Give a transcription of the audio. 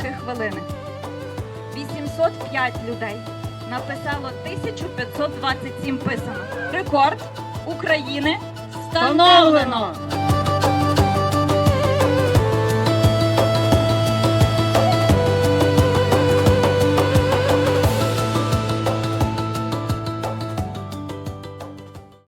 3 хвилини. 805 людей написало 1527 писанок. Рекорд України встановлено.